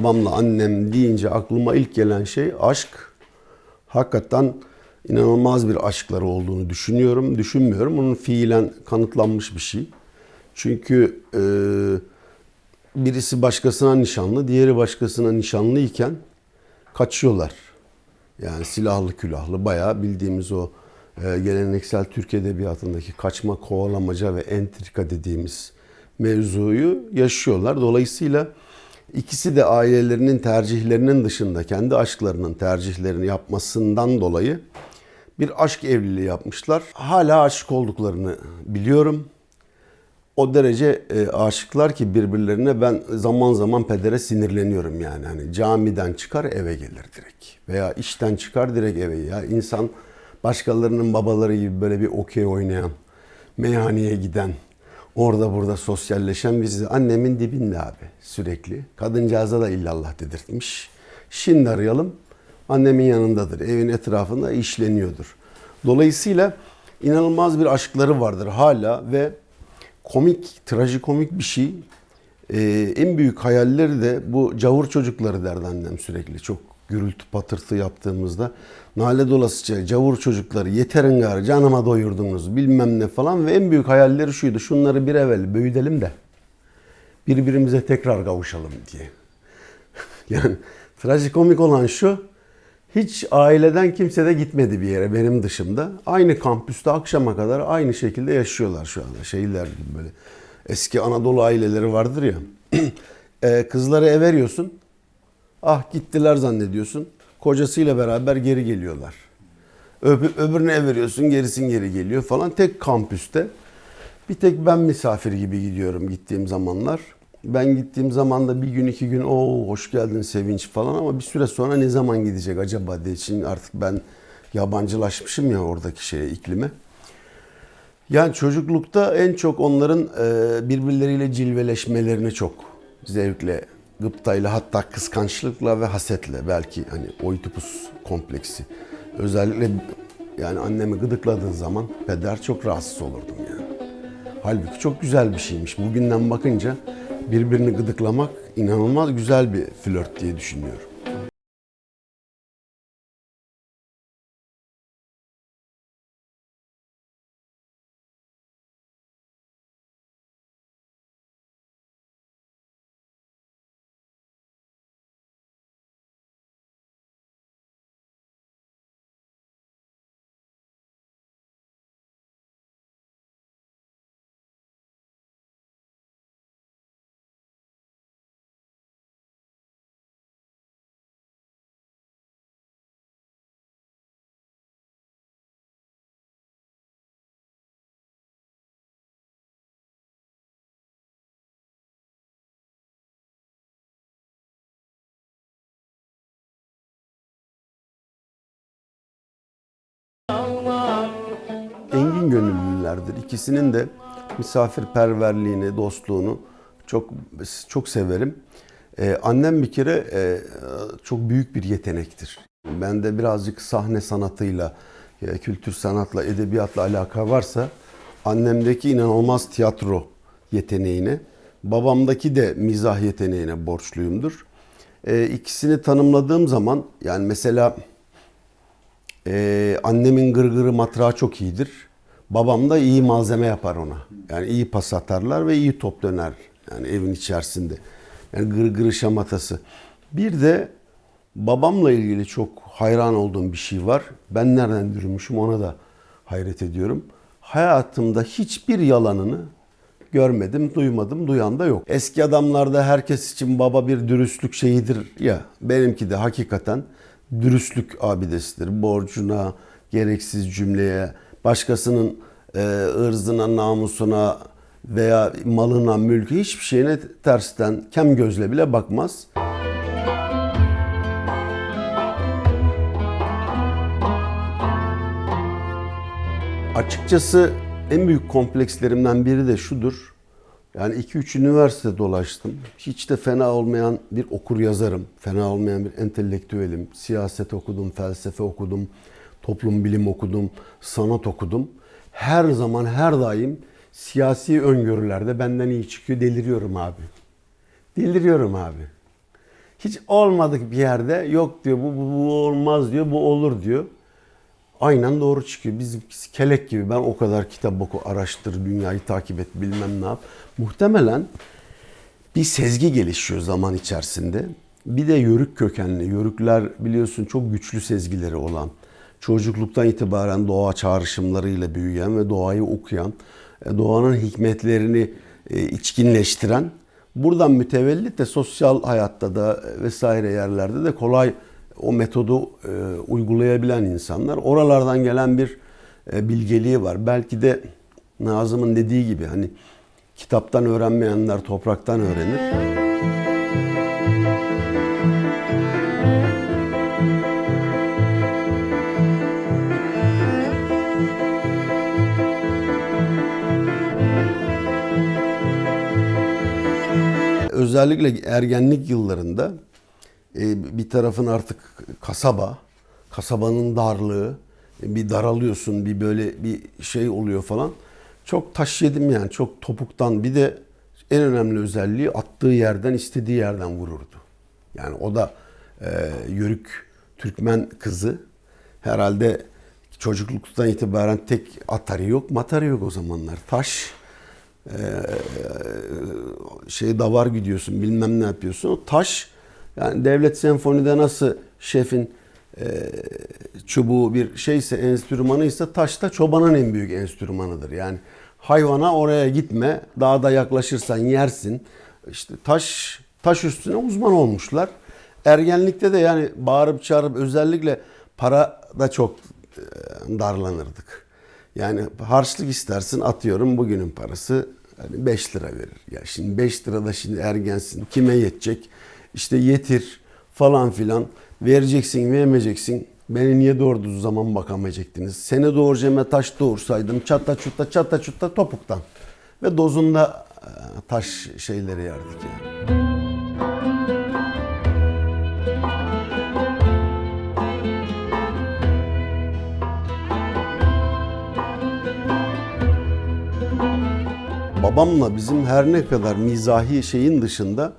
Babamla annem deyince aklıma ilk gelen şey aşk. Hakikaten inanılmaz bir aşkları olduğunu düşünüyorum. Düşünmüyorum. Onun fiilen kanıtlanmış bir şey. Çünkü e, birisi başkasına nişanlı, diğeri başkasına nişanlı iken kaçıyorlar. Yani silahlı külahlı bayağı bildiğimiz o e, geleneksel Türk Edebiyatı'ndaki kaçma, kovalamaca ve entrika dediğimiz mevzuyu yaşıyorlar. Dolayısıyla ikisi de ailelerinin tercihlerinin dışında kendi aşklarının tercihlerini yapmasından dolayı bir aşk evliliği yapmışlar. Hala aşık olduklarını biliyorum. O derece e, aşıklar ki birbirlerine ben zaman zaman pedere sinirleniyorum yani. Hani camiden çıkar eve gelir direkt. Veya işten çıkar direkt eve. Ya insan başkalarının babaları gibi böyle bir okey oynayan, meyhaneye giden, orada burada sosyalleşen bizi annemin dibinde abi sürekli. Kadıncağıza da illallah dedirtmiş. Şimdi arayalım. Annemin yanındadır. Evin etrafında işleniyordur. Dolayısıyla inanılmaz bir aşkları vardır hala ve komik, trajikomik bir şey. Ee, en büyük hayalleri de bu cavur çocukları derdi annem sürekli. Çok gürültü patırtı yaptığımızda. Nale dolasıca cavur çocukları yeterin gari canıma doyurdunuz bilmem ne falan. Ve en büyük hayalleri şuydu. Şunları bir evvel büyütelim de birbirimize tekrar kavuşalım diye. yani trajikomik olan şu. Hiç aileden kimse de gitmedi bir yere benim dışımda. Aynı kampüste akşama kadar aynı şekilde yaşıyorlar şu anda. Şeyler gibi böyle. Eski Anadolu aileleri vardır ya. Ee, kızları ev veriyorsun. Ah gittiler zannediyorsun. Kocasıyla beraber geri geliyorlar. Öbür, öbürüne ev veriyorsun gerisin geri geliyor falan. Tek kampüste. Bir tek ben misafir gibi gidiyorum gittiğim zamanlar. Ben gittiğim zaman da bir gün iki gün o hoş geldin sevinç falan ama bir süre sonra ne zaman gidecek acaba diye için artık ben yabancılaşmışım ya oradaki şeye iklime. Yani çocuklukta en çok onların birbirleriyle cilveleşmelerini çok zevkle, gıptayla hatta kıskançlıkla ve hasetle belki hani oitipus kompleksi. Özellikle yani annemi gıdıkladığın zaman peder çok rahatsız olurdum yani. Halbuki çok güzel bir şeymiş. Bugünden bakınca birbirini gıdıklamak inanılmaz güzel bir flört diye düşünüyorum. Gönüllülerdir. İkisinin de misafirperverliğini, dostluğunu çok çok severim. Ee, annem bir kere e, çok büyük bir yetenektir. Bende birazcık sahne sanatıyla, e, kültür sanatla, edebiyatla alaka varsa annemdeki inanılmaz tiyatro yeteneğine, babamdaki de mizah yeteneğine borçluyumdur. E, ikisini tanımladığım zaman yani mesela ee, annemin gırgırı matrağı çok iyidir. Babam da iyi malzeme yapar ona. Yani iyi pas atarlar ve iyi top döner. Yani evin içerisinde. Yani gırgırı şamatası. Bir de babamla ilgili çok hayran olduğum bir şey var. Ben nereden dürümüşüm ona da hayret ediyorum. Hayatımda hiçbir yalanını görmedim, duymadım, duyan da yok. Eski adamlarda herkes için baba bir dürüstlük şeyidir ya. Benimki de hakikaten dürüstlük abidesidir. Borcuna, gereksiz cümleye, başkasının e, ırzına, namusuna veya malına, mülkü hiçbir şeyine tersten kem gözle bile bakmaz. Açıkçası en büyük komplekslerimden biri de şudur. Yani 2-3 üniversite dolaştım. Hiç de fena olmayan bir okur yazarım. Fena olmayan bir entelektüelim. Siyaset okudum, felsefe okudum, toplum bilim okudum, sanat okudum. Her zaman her daim siyasi öngörülerde benden iyi çıkıyor deliriyorum abi. Deliriyorum abi. Hiç olmadık bir yerde yok diyor bu, bu, bu olmaz diyor bu olur diyor. Aynen doğru çıkıyor. Bizim kelek gibi ben o kadar kitap oku, araştır, dünyayı takip et bilmem ne yap. Muhtemelen bir sezgi gelişiyor zaman içerisinde. Bir de yörük kökenli. Yörükler biliyorsun çok güçlü sezgileri olan, çocukluktan itibaren doğa çağrışımlarıyla büyüyen ve doğayı okuyan, e, doğanın hikmetlerini e, içkinleştiren, buradan mütevellit de sosyal hayatta da e, vesaire yerlerde de kolay o metodu uygulayabilen insanlar. Oralardan gelen bir bilgeliği var. Belki de Nazım'ın dediği gibi hani kitaptan öğrenmeyenler topraktan öğrenir. Özellikle ergenlik yıllarında e, bir tarafın artık kasaba, kasabanın darlığı, bir daralıyorsun, bir böyle bir şey oluyor falan. Çok taş yedim yani, çok topuktan. Bir de en önemli özelliği attığı yerden, istediği yerden vururdu. Yani o da e, yörük Türkmen kızı. Herhalde çocukluktan itibaren tek atarı yok, matarı yok o zamanlar. Taş, e, şey davar gidiyorsun, bilmem ne yapıyorsun. O taş, yani devlet senfonide nasıl şefin e, çubuğu bir şeyse, enstrümanıysa taş da çobanın en büyük enstrümanıdır. Yani hayvana oraya gitme, daha da yaklaşırsan yersin. İşte taş taş üstüne uzman olmuşlar. Ergenlikte de yani bağırıp çağırıp özellikle para da çok e, darlanırdık. Yani harçlık istersin atıyorum bugünün parası hani 5 lira verir. Ya şimdi 5 lirada şimdi ergensin kime yetecek? İşte yetir falan filan vereceksin vermeyeceksin. Beni niye doğurduğunuz zaman bakamayacaktınız? Seni doğuracağıma taş doğursaydım çatta çutta çatta çutta topuktan. Ve dozunda e, taş şeyleri yerdik yani. Babamla bizim her ne kadar mizahi şeyin dışında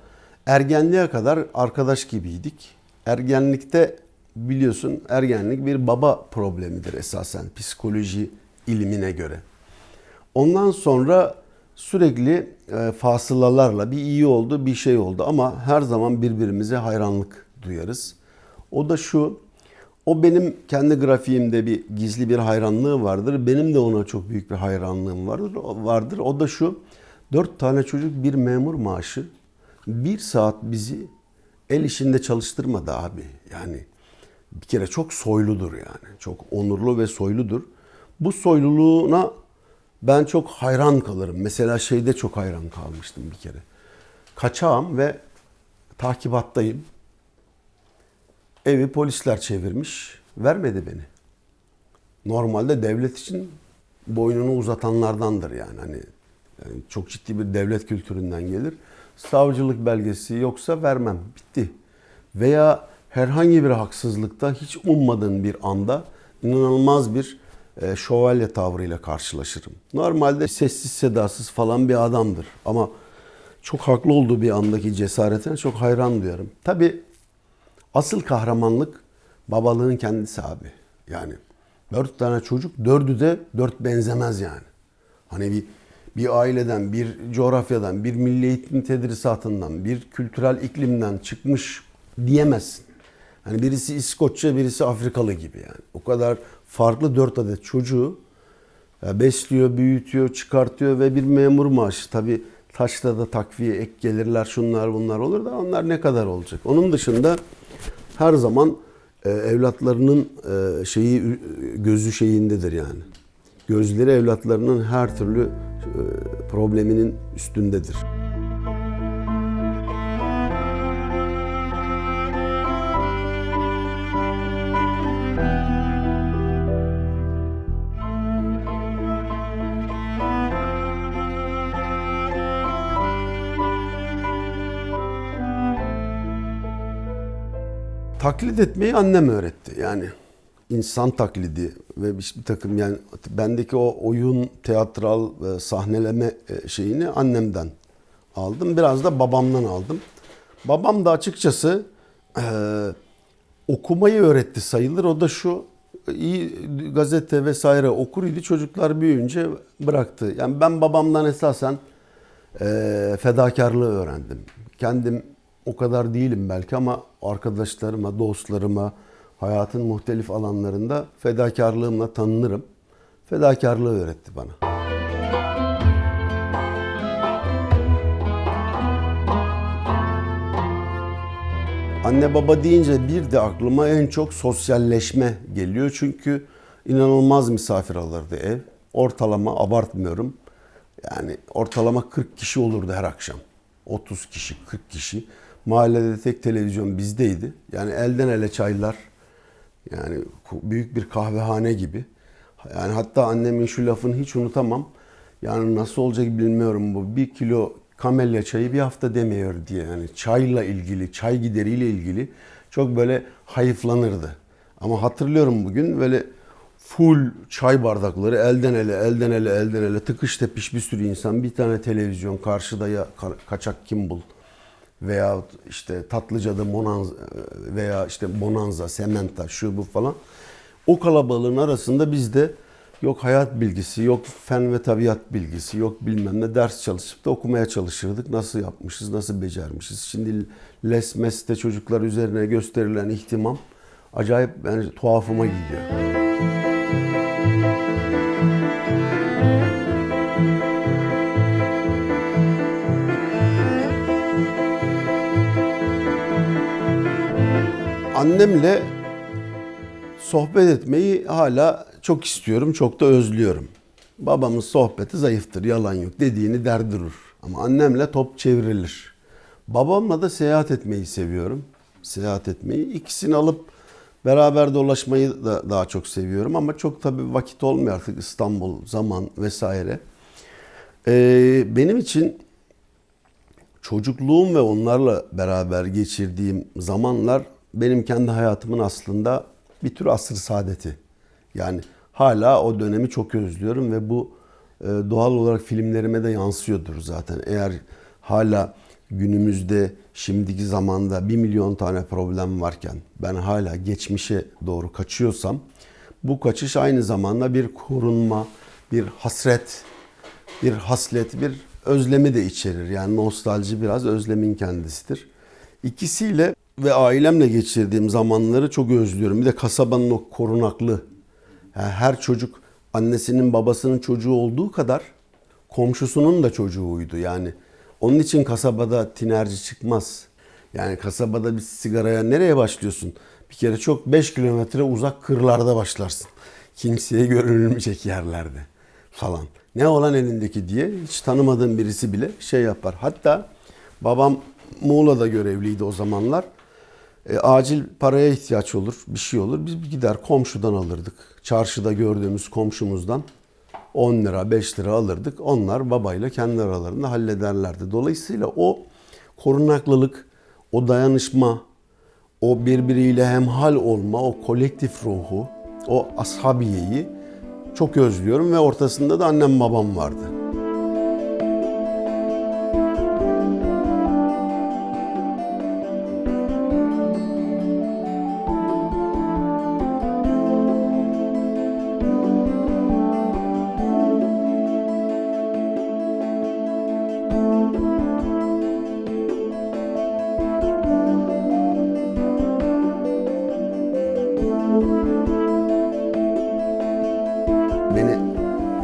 ergenliğe kadar arkadaş gibiydik. Ergenlikte biliyorsun ergenlik bir baba problemidir esasen psikoloji ilmine göre. Ondan sonra sürekli e, fasılalarla bir iyi oldu bir şey oldu ama her zaman birbirimize hayranlık duyarız. O da şu o benim kendi grafiğimde bir gizli bir hayranlığı vardır. Benim de ona çok büyük bir hayranlığım vardır. vardır. O da şu. Dört tane çocuk bir memur maaşı. Bir saat bizi el işinde çalıştırmadı abi. Yani bir kere çok soyludur yani. Çok onurlu ve soyludur. Bu soyluluğuna ben çok hayran kalırım. Mesela şeyde çok hayran kalmıştım bir kere. Kaçağım ve takibattayım. Evi polisler çevirmiş. Vermedi beni. Normalde devlet için boynunu uzatanlardandır yani. Hani yani çok ciddi bir devlet kültüründen gelir. Savcılık belgesi yoksa vermem. Bitti. Veya herhangi bir haksızlıkta hiç ummadığın bir anda inanılmaz bir e, şövalye tavrıyla karşılaşırım. Normalde sessiz sedasız falan bir adamdır. Ama çok haklı olduğu bir andaki cesaretine çok hayran duyarım. Tabi asıl kahramanlık babalığın kendisi abi. Yani dört tane çocuk, dördü de dört benzemez yani. Hani bir bir aileden, bir coğrafyadan, bir milli eğitim tedrisatından, bir kültürel iklimden çıkmış diyemezsin. Hani birisi İskoçya, birisi Afrikalı gibi yani. O kadar farklı dört adet çocuğu besliyor, büyütüyor, çıkartıyor ve bir memur maaşı. Tabi taşta da takviye, ek gelirler, şunlar bunlar olur da onlar ne kadar olacak? Onun dışında her zaman e, evlatlarının e, şeyi gözü şeyindedir yani. Gözleri evlatlarının her türlü e, probleminin üstündedir. Taklit etmeyi annem öğretti. Yani insan taklidi ve bir, takım yani bendeki o oyun, teatral, sahneleme e, şeyini annemden aldım. Biraz da babamdan aldım. Babam da açıkçası eee, okumayı öğretti sayılır. O da şu iyi gazete vesaire okur idi. Çocuklar büyüyünce bıraktı. Yani ben babamdan esasen eee, fedakarlığı öğrendim. Kendim o kadar değilim belki ama arkadaşlarıma, dostlarıma, hayatın muhtelif alanlarında fedakarlığımla tanınırım. Fedakarlığı öğretti bana. Anne baba deyince bir de aklıma en çok sosyalleşme geliyor. Çünkü inanılmaz misafir alırdı ev. Ortalama abartmıyorum. Yani ortalama 40 kişi olurdu her akşam. 30 kişi, 40 kişi. Mahallede tek televizyon bizdeydi. Yani elden ele çaylar. Yani büyük bir kahvehane gibi. Yani hatta annemin şu lafını hiç unutamam. Yani nasıl olacak bilmiyorum bu. Bir kilo kamelya çayı bir hafta demiyor diye. Yani çayla ilgili, çay gideriyle ilgili çok böyle hayıflanırdı. Ama hatırlıyorum bugün böyle full çay bardakları elden ele, elden ele, elden ele tıkış tepiş bir sürü insan. Bir tane televizyon karşıda ya ka- kaçak Kimball veya işte Tatlıca'da Monanza veya işte Bonanza, Sementa şu bu falan. O kalabalığın arasında biz de yok hayat bilgisi, yok fen ve tabiat bilgisi, yok bilmem ne ders çalışıp da okumaya çalışırdık. Nasıl yapmışız, nasıl becermişiz. Şimdi Les Mes'te çocuklar üzerine gösterilen ihtimam acayip yani tuhafıma gidiyor. Annemle sohbet etmeyi hala çok istiyorum, çok da özlüyorum. Babamın sohbeti zayıftır, yalan yok dediğini der durur. Ama annemle top çevrilir. Babamla da seyahat etmeyi seviyorum. Seyahat etmeyi. İkisini alıp beraber dolaşmayı da daha çok seviyorum. Ama çok tabii vakit olmuyor artık İstanbul, zaman vesaire. Ee, benim için çocukluğum ve onlarla beraber geçirdiğim zamanlar benim kendi hayatımın aslında bir tür asır saadeti. Yani hala o dönemi çok özlüyorum ve bu e, doğal olarak filmlerime de yansıyordur zaten. Eğer hala günümüzde şimdiki zamanda bir milyon tane problem varken ben hala geçmişe doğru kaçıyorsam bu kaçış aynı zamanda bir korunma, bir hasret, bir haslet, bir özlemi de içerir. Yani nostalji biraz özlemin kendisidir. İkisiyle ve ailemle geçirdiğim zamanları çok özlüyorum. Bir de kasabanın o korunaklı, yani her çocuk annesinin babasının çocuğu olduğu kadar komşusunun da çocuğuydu. Yani onun için kasabada tinerci çıkmaz. Yani kasabada bir sigaraya nereye başlıyorsun? Bir kere çok 5 kilometre uzak kırlarda başlarsın. Kimseye görünmeyecek yerlerde falan. Ne olan elindeki diye hiç tanımadığım birisi bile şey yapar. Hatta babam Muğla'da görevliydi o zamanlar. E, acil paraya ihtiyaç olur, bir şey olur. Biz gider komşudan alırdık. Çarşıda gördüğümüz komşumuzdan 10 lira, 5 lira alırdık. Onlar babayla kendi aralarında hallederlerdi. Dolayısıyla o korunaklılık, o dayanışma, o birbiriyle hemhal olma, o kolektif ruhu, o ashabiyeyi çok özlüyorum ve ortasında da annem babam vardı. Beni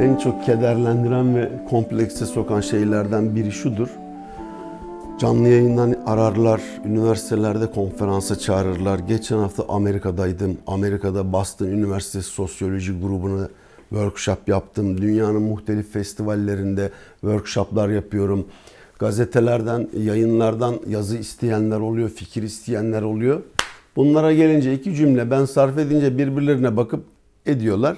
en çok kederlendiren ve komplekse sokan şeylerden biri şudur. Canlı yayından ararlar, üniversitelerde konferansa çağırırlar. Geçen hafta Amerika'daydım. Amerika'da Boston Üniversitesi Sosyoloji grubuna workshop yaptım. Dünyanın muhtelif festivallerinde workshoplar yapıyorum. Gazetelerden, yayınlardan yazı isteyenler oluyor, fikir isteyenler oluyor. Bunlara gelince iki cümle ben sarf edince birbirlerine bakıp ediyorlar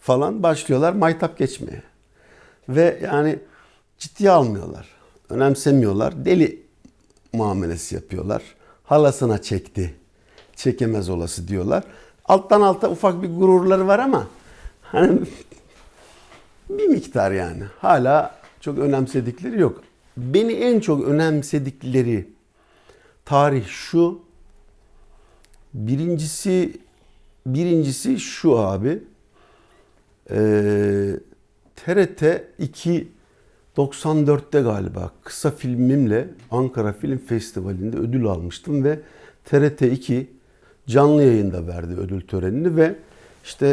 falan başlıyorlar maytap geçmeye. Ve yani ciddiye almıyorlar. Önemsemiyorlar. Deli muamelesi yapıyorlar. Halasına çekti. Çekemez olası diyorlar. Alttan alta ufak bir gururları var ama hani bir miktar yani. Hala çok önemsedikleri yok. beni en çok önemsedikleri tarih şu. Birincisi birincisi şu abi. Ee, TRT 2 94'te galiba kısa filmimle Ankara Film Festivali'nde ödül almıştım ve TRT 2 canlı yayında verdi ödül törenini ve işte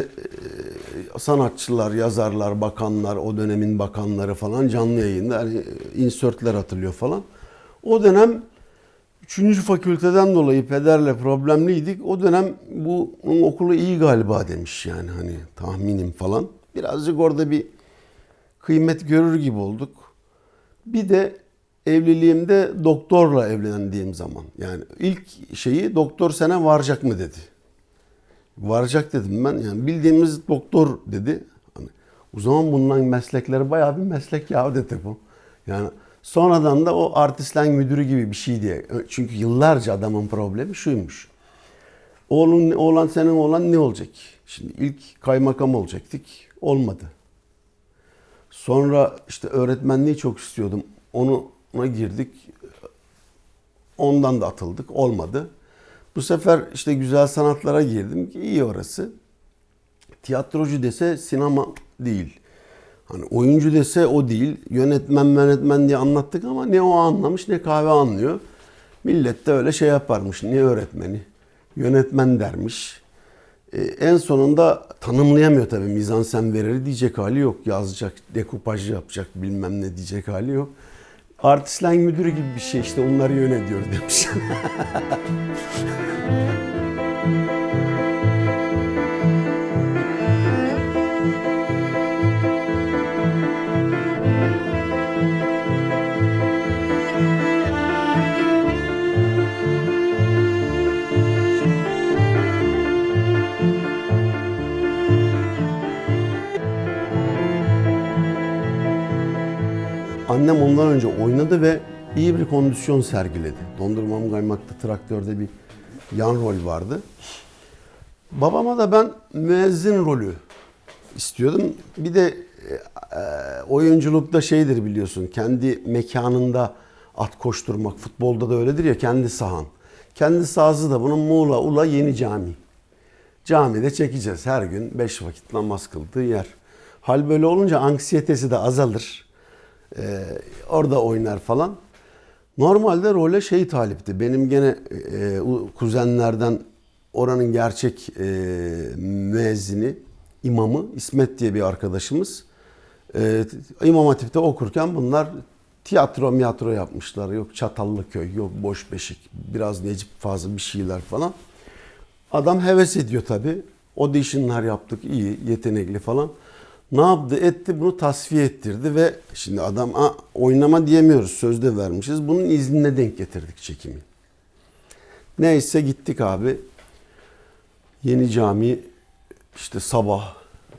e, sanatçılar, yazarlar, bakanlar, o dönemin bakanları falan canlı yayında hani insertler atılıyor falan. O dönem 3. fakülteden dolayı pederle problemliydik. O dönem bu okulu iyi galiba demiş yani hani tahminim falan. Birazcık orada bir kıymet görür gibi olduk. Bir de evliliğimde doktorla evlendiğim zaman yani ilk şeyi doktor sana varacak mı dedi. Varacak dedim ben. Yani bildiğimiz doktor dedi. Hani, o zaman bundan meslekleri bayağı bir meslek ya dedi bu. Yani sonradan da o artistlen müdürü gibi bir şey diye. Çünkü yıllarca adamın problemi şuymuş. Oğlun, oğlan senin oğlan ne olacak? Şimdi ilk kaymakam olacaktık. Olmadı. Sonra işte öğretmenliği çok istiyordum. Onu ona girdik. Ondan da atıldık. Olmadı. Bu sefer işte güzel sanatlara girdim iyi orası. Tiyatrocu dese sinema değil. Hani oyuncu dese o değil. Yönetmen yönetmen diye anlattık ama ne o anlamış ne kahve anlıyor. Millet de öyle şey yaparmış. Ne öğretmeni? Yönetmen dermiş. Ee, en sonunda tanımlayamıyor tabii. Mizansen verir diyecek hali yok. Yazacak, dekupaj yapacak bilmem ne diyecek hali yok. Artistlen müdürü gibi bir şey işte onları yönetiyor demiş. ondan önce oynadı ve iyi bir kondisyon sergiledi. Dondurmam kaymakta traktörde bir yan rol vardı. Babama da ben müezzin rolü istiyordum. Bir de e, oyunculukta şeydir biliyorsun. Kendi mekanında at koşturmak. Futbolda da öyledir ya kendi sahan. Kendi sahası da bunun Muğla Ula Yeni Cami. Camide çekeceğiz her gün beş vakit namaz kıldığı yer. Hal böyle olunca anksiyetesi de azalır. Ee, orada oynar falan. Normalde role şey talipti. Benim gene e, kuzenlerden oranın gerçek e, müezzini, imamı İsmet diye bir arkadaşımız. E, İmam Hatip'te okurken bunlar tiyatro miyatro yapmışlar. Yok Çatallıköy, yok Boş Beşik, biraz Necip Fazıl bir şeyler falan. Adam heves ediyor tabii. Auditionlar yaptık iyi, yetenekli falan. Ne yaptı etti bunu tasfiye ettirdi ve şimdi adam a, oynama diyemiyoruz sözde vermişiz. Bunun iznine denk getirdik çekimi. Neyse gittik abi. Yeni cami işte sabah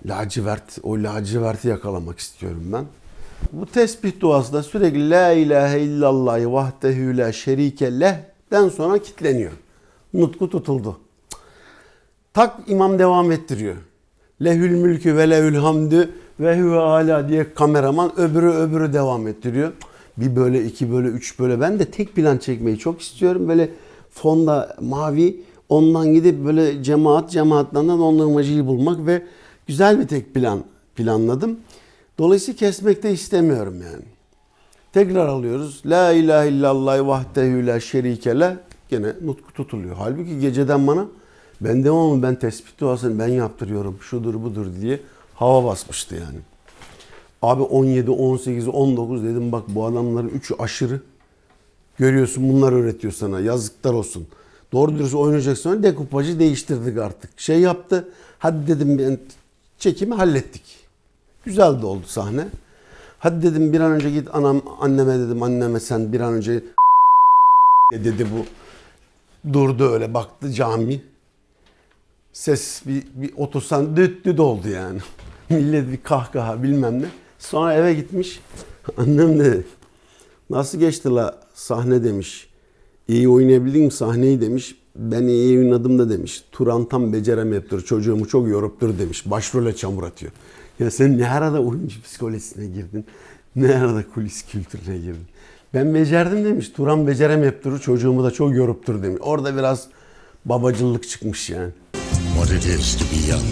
lacivert o laciverti yakalamak istiyorum ben. Bu tesbih duasında sürekli la ilahe illallah vahdehu la şerike leh'den sonra kitleniyor. Nutku tutuldu. Tak imam devam ettiriyor. Lehül mülkü ve lehül hamdü ve huve ala diye kameraman öbürü öbürü devam ettiriyor. Bir böyle iki böyle üç böyle ben de tek plan çekmeyi çok istiyorum. Böyle fonda mavi ondan gidip böyle cemaat cemaatlerden dondurmacıyı bulmak ve güzel bir tek plan planladım. Dolayısıyla kesmek de istemiyorum yani. Tekrar alıyoruz. La ilahe illallah vahdehu la şerike le. Gene nutku tutuluyor. Halbuki geceden bana ben devamlı ben tespit duasını ben yaptırıyorum şudur budur diye hava basmıştı yani. Abi 17, 18, 19 dedim bak bu adamların üçü aşırı. Görüyorsun bunlar öğretiyor sana yazıklar olsun. Doğru dürüst oynayacak sonra dekupajı değiştirdik artık. Şey yaptı hadi dedim ben çekimi hallettik. Güzel de oldu sahne. Hadi dedim bir an önce git anam anneme dedim anneme sen bir an önce dedi bu. Durdu öyle baktı cami ses bir, bir otursan düt düt oldu yani. Millet bir kahkaha bilmem ne. Sonra eve gitmiş. Annem de nasıl geçti la sahne demiş. İyi oynayabildin mi sahneyi demiş. Ben iyi oynadım da demiş. Turan tam beceremeyiptir. Çocuğumu çok yoruptur demiş. Başrole çamur atıyor. Ya sen ne arada oyuncu psikolojisine girdin? Ne arada kulis kültürüne girdin? Ben becerdim demiş. Turan beceremeyip durur. Çocuğumu da çok yoruptur demiş. Orada biraz babacıllık çıkmış yani. What it is to be young.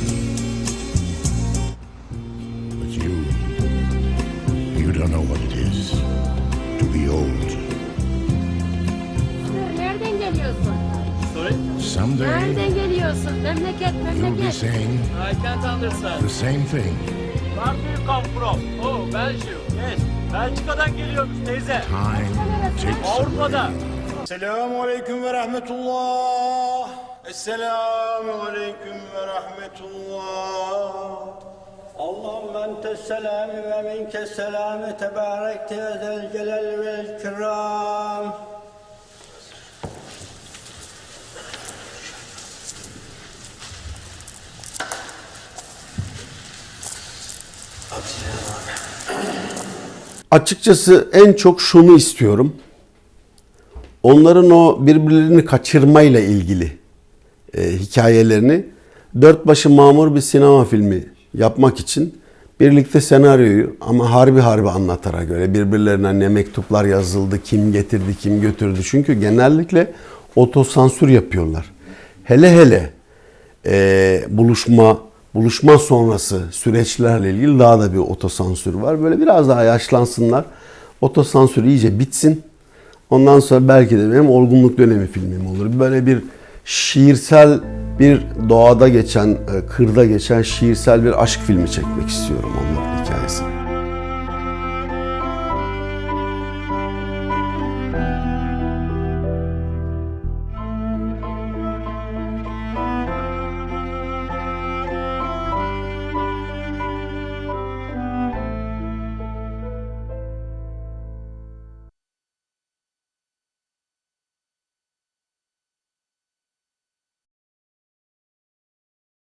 But you, you don't know what it is to be old. Nereden geliyorsun? Someday Nereden geliyorsun? Memleket, you'll be memleket. saying I can't understand. the same thing. Where do you come from? Oh, Belgium. Yes. Belçika'dan geliyoruz teyze. Time takes Avrupa'da. away. Selamun aleyküm ve rahmetullah. Esselamu aleyküm ve rahmetullah. Allahümme entes selami ve minke selami tebarekte ve zel celal vel ikram. Açıkçası en çok şunu istiyorum. Onların o birbirlerini kaçırmayla ilgili e, hikayelerini dört başı mamur bir sinema filmi yapmak için birlikte senaryoyu ama harbi harbi anlatarak öyle birbirlerine ne mektuplar yazıldı, kim getirdi, kim götürdü. Çünkü genellikle otosansür yapıyorlar. Hele hele e, buluşma buluşma sonrası süreçlerle ilgili daha da bir otosansür var. Böyle biraz daha yaşlansınlar. Otosansür iyice bitsin. Ondan sonra belki de benim olgunluk dönemi filmim olur. Böyle bir şiirsel bir doğada geçen, e, kırda geçen şiirsel bir aşk filmi çekmek istiyorum onların hikayesini.